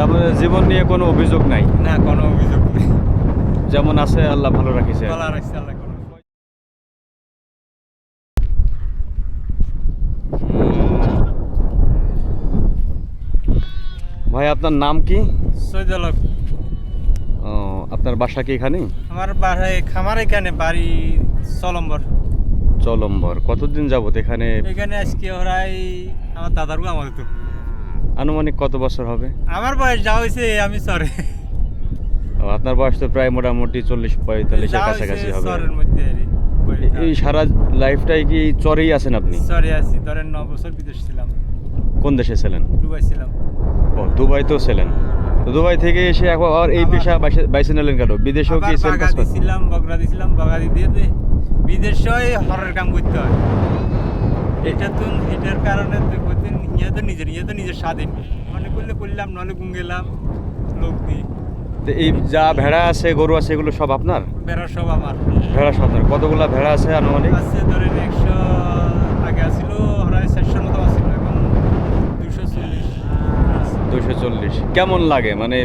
তারপরে জীবন নিয়ে কোনো অভিযোগ নাই। না কোনো অভিযোগ নেই। যেমন আছে আল্লাহ ভালো রাখিছে। বলা রাখছে আল্লাহ ভাই আপনার নাম কি? সৈদলক ও, আপনার বাসা কি এখানে? আমার বাসায় খামার এখানে বাড়ি চলম্বর। চলম্বর। কতদিন যাবত এখানে? এখানে আজকে ওরাই আমার দাদার গো আমার তো আনুমানিক কত বছর হবে? আমার বয়স যা হয়েছে আমি সরে আপনার বয়স তো প্রায় মোটামুটি চল্লিশ পঁয়তাল্লিশের কাছাকাছি হবে। এই সারা লাইফটাই কি চরেই আছেন আপনি? সরে আছি ধরেন ন বছর বিদেশ ছিলাম। কোন দেশে ছিলেন? দুবাই ছিলাম। ও দুবাইতেও ছিলেন। তো দুবাই থেকে এসে এখন আর এই পেশা বাইছে নিলেন কেন? বিদেশেও কি আবার সেম কাজ বাগাদি করেন? ছিলাম বগরাদি ছিলাম দিয়ে বিদেশে হরের কাম করতে হয়। এটা তো এটার কারণে ইয়ে তো নিজের ইয়ে তো নিজের স্বাধীন। মনে করলে করলাম নলে গুম গেলাম লোক দিই তো এই যা ভেড়া আছে গরু আছে এগুলো সব আপনার? বেড়া সব আমার। ভেড়া সব আপনার। কতগুলা ভেড়া আছে আনুমানিক? আছে ধরেন একশো আগে আসছিল প্রায় চারশোর মতো আসছিল এখন দুশো চল্লিশ। দুশো চল্লিশ। কেমন লাগে? মানে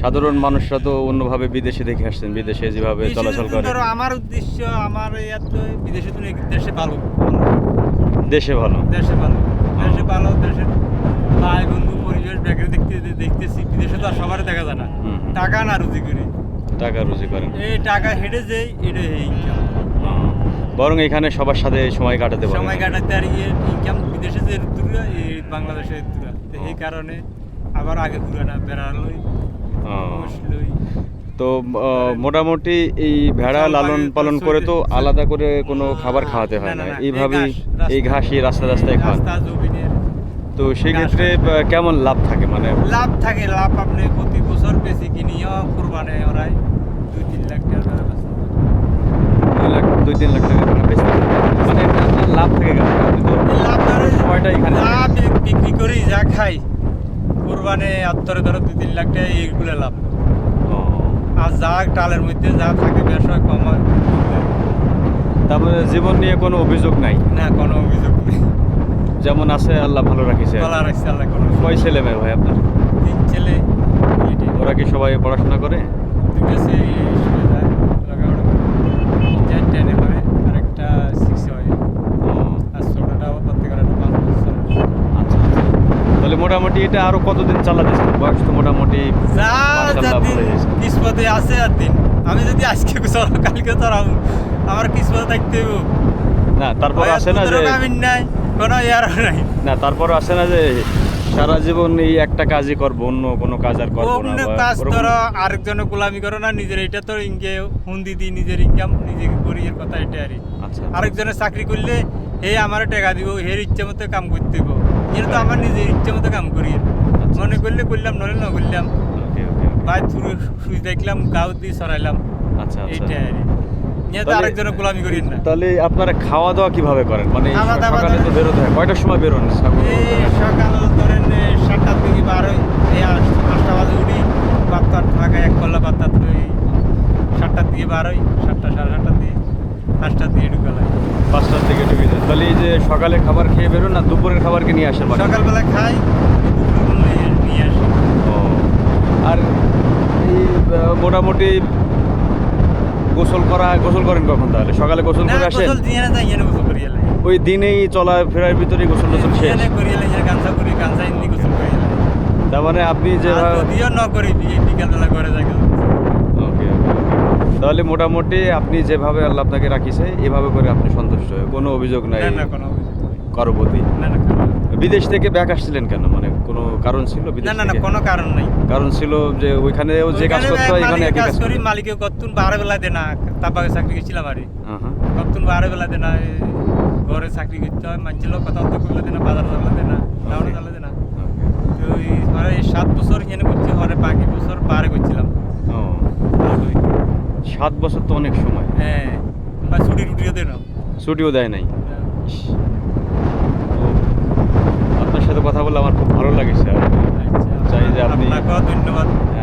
সাধারণ মানুষরা তো অন্যভাবে বিদেশে দেখে আসছেন বিদেশে যেভাবে চলাচল করে। আমার উদ্দেশ্য আমার ইয়াত বিদেশে তো দেশে ভালো। দেশে ভালো। দেশে ভালো। দেশে ভালো দেশে ভাই বন্ধু পরিবেশ ব্যাগে দেখতে দেখতেছি। বিদেশে তো আর সবারই দেখা যায় না। টাকা না রুজি করি। টাকা রুজি করেন। এই টাকা হেঁটে যাই এটা ইনকাম বরং এখানে সবার সাথে সময় কাটাতে পারেন। সময় কাটাতে আর ইয়ে ইনকাম বিদেশে যে দূরা এই বাংলাদেশে দূরা তো এই কারণে আবার আগে ঘুরে না। বসলই। তো মোটামুটি এই ভেড়া লালন পালন করে তো আলাদা করে কোনো খাবার খাওয়াতে হয় না, না, এই এইভাবেই ঘাসই রাস্তা রাস্তায় জমিনের তো সেক্ষেত্রে কেমন লাভ থাকে মানে? লাভ থাকে লাভ আপনি প্রতি বছর বেশি কিনিও কোরবানে ওরাই দুই তিন লাখ টাকা দুই লাখ দুই তিন লাখ টাকা পারেন। মানে আপনার লাভ থাকে কেন আপনি তো লাভ ধরো সময়টা এখানে বি- বিক্রি করি যা খাই। কোরবানে আত্তরে ধরো দুই তিন লাখ টাকা এইগুলো লাভ। যা টালের মধ্যে যা থাকে বেশ হয় কম হয় তারপরে জীবন নিয়ে কোনো অভিযোগ নাই? না কোনো অভিযোগ নেই। যেমন আছে আল্লাহ ভালো রাখিছে। বলা রাখছে আল্লাহ কোনো কয় ছেলে মেয়ে ভাই আপনার? তিন ছেলে। ওরা কি সবাই পড়াশোনা করে? দুটো সে স্কুলে যায় লেখাপড়া করে। চার টেনে হয় আর একটা সিক্সে হয়। আর ছোটোটা একটা আচ্ছা আচ্ছা। তাহলে মোটামুটি এটা আরও কতদিন চালাতেছেন বয়স তো মোটামুটি। কিসমতে আছে আর দিন। আমি যদি আজকে চলো কালকে চড়াবো আমার কিসমতে থাকতে না তারপর আছে না যে নাই কোনো ইয়ার নাই। না তারপর আছে না যে সারা জীবন এই একটা কাজই করব অন্য কোনো কাজ আর করব না অন্য কাজ ধরো আরেকজনের গোলামি করো না নিজের এটা তো ইনকে হুন্দি দিই নিজের ইনকাম নিজে করি এর কথা এটা আরই আচ্ছা আরেকজনের চাকরি করলে হে আমার টাকা দিব হের ইচ্ছে মতো কাম করতে দিব এর তো আমার নিজের ইচ্ছে মতো কাম করি। আচ্ছা। মনে করলে করলাম নলে না করলাম। ওকে ওকে বাই থুরু শুই দেখলাম গাও দিয়ে সরাইলাম। আচ্ছা আচ্ছা। এইটা আর আরেকজনের গোলামি করি না। তাহলে আপনারা খাওয়া দাওয়া কীভাবে করেন? মানে সকালে তো বেরোতে হয়। কয়টার সময় বেরোন? সকাল ধরেন সাতটার দিকে বার হই। পাঁচটা বাজে উঠি। বাত্তার ফাঁকা এক কল্লা বাত্তার এই সাতটার দিকে বার হই। সাতটা সাড়ে সাতটার দিকে পাঁচটার দিকে ঢুকে লাগে পাঁচটার দিকে ঢুকে যায় তাহলে এই যে সকালে খাবার খেয়ে বেরোন না দুপুরের খাবার কি নিয়ে আসেন? সকালবেলা খাই দুপুর নিয়ে আসি। ও। আর এই মোটামুটি গোসল করা গোসল করেন কখন তাহলে? সকালে গোসল করে আসেন? গোসল দিয়ে যাই এনে গোসল করি ওই দিনেই চলা ফেরার ভিতরে গোসল টোসল শেষ? করি এলাই গামছা করি গামছা ইন্দি গোসল করি তার মানে আপনি যে যদিও ন করি বিকালবেলা করে যাই ওকে ওকে তাহলে মোটামুটি আপনি যেভাবে আল্লাহ আপনাকে রাখিছে এভাবে করে আপনি সন্তুষ্ট হয়ে কোনো অভিযোগ নাই না কোনো অভিযোগ কারও প্রতি? না না কোনো অভিযোগ নেই। বিদেশ থেকে ব্যাক আসছিলেন কেন? মানে কোনো কারণ ছিল না না না কোনো কারণ নাই। কারণ ছিল যে ওইখানেও যে কাজ ওইখানে করতে এখানে একই কাজ করি মালিকে কতক্ষণ বারো বেলা দে না তারপরে চাকরি গেছিলাম আরে। হ্যাঁ হ্যাঁ কতক্ষণ বারো বেলা দে না ঘরে চাকরি করতে হয় মানছিল কথা অত করলে দে না বাজার চালা দে না টাউনে চালা দে না। তো এই সাত বছর এখানে করছি হরে বাকি বছর পারে করছিলাম। ও। সাত বছর তো অনেক সময়। হ্যাঁ ছুটি টুটিও দে না। ছুটিও দেয় নাই। ইস, সাথে কথা বলে আমার খুব ভালো লাগে স্যার। আচ্ছা, চাই যে আপনি ধন্যবাদ। হ্যাঁ।